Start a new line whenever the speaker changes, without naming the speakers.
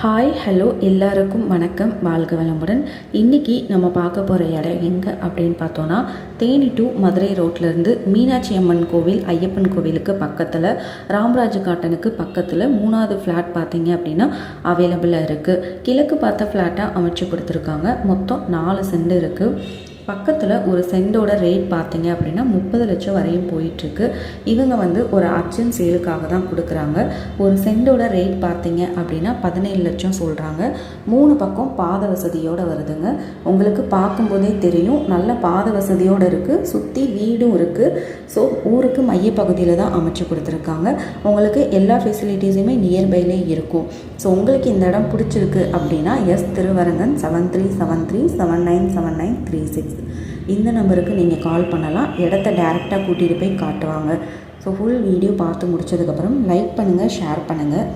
Hi hello எல்லாருக்கும் வணக்கம். வாழ்க வளமுடன். இன்றைக்கி நம்ம பார்க்க போகிற இடம் எங்கே அப்படின்னு பார்த்தோன்னா தேனி டு மதுரை ரோட்லேருந்து மீனாட்சி அம்மன் கோவில் ஐயப்பன் கோவிலுக்கு பக்கத்தில் ராம்ராஜ் காட்டனுக்கு பக்கத்தில் மூணாவது ஃப்ளாட் பார்த்தீங்க அப்படின்னா அவைலபிளாக இருக்குது கிழக்கு பார்த்த ஃப்ளாட்டாக அமைச்சு கொடுத்துருக்காங்க. மொத்தம் நாலு செண்டு இருக்குது பக்கத்தில் ஒரு சென்டோட ரேட் பார்த்தீங்க அப்படின்னா முப்பது லட்சம் வரையும் போயிட்டுருக்கு. இவங்க வந்து ஒரு அர்ஜென்ட் சேலுக்காக தான் கொடுக்குறாங்க. ஒரு சென்டோட ரேட் பார்த்தீங்க அப்படின்னா பதினேழு லட்சம் சொல்கிறாங்க மூணு பக்கம் பாத வசதியோடு வருதுங்க. உங்களுக்கு பார்க்கும்போதே தெரியும். நல்ல பாத வசதியோடு இருக்குது சுற்றி வீடும் இருக்குது ஸோ ஊருக்கு மையப்பகுதியில் தான் அமைச்சு கொடுத்துருக்காங்க. உங்களுக்கு எல்லா ஃபெசிலிட்டிஸுமே நியர்பைலே இருக்கும். ஸோ உங்களுக்கு இந்த இடம் பிடிச்சிருக்கு அப்படின்னா S Thiruvarangan seven three seven three seven nine seven nine three six இந்த நம்பருக்கு நீங்கள் கால் பண்ணலாம். இடத்த டேரெக்டாக கூட்டிகிட்டு போய் காட்டுவாங்க. ஸோ ஃபுல் வீடியோ பார்த்து முடிச்சதுக்கப்புறம் லைக் பண்ணுங்கள் ஷேர் பண்ணுங்கள்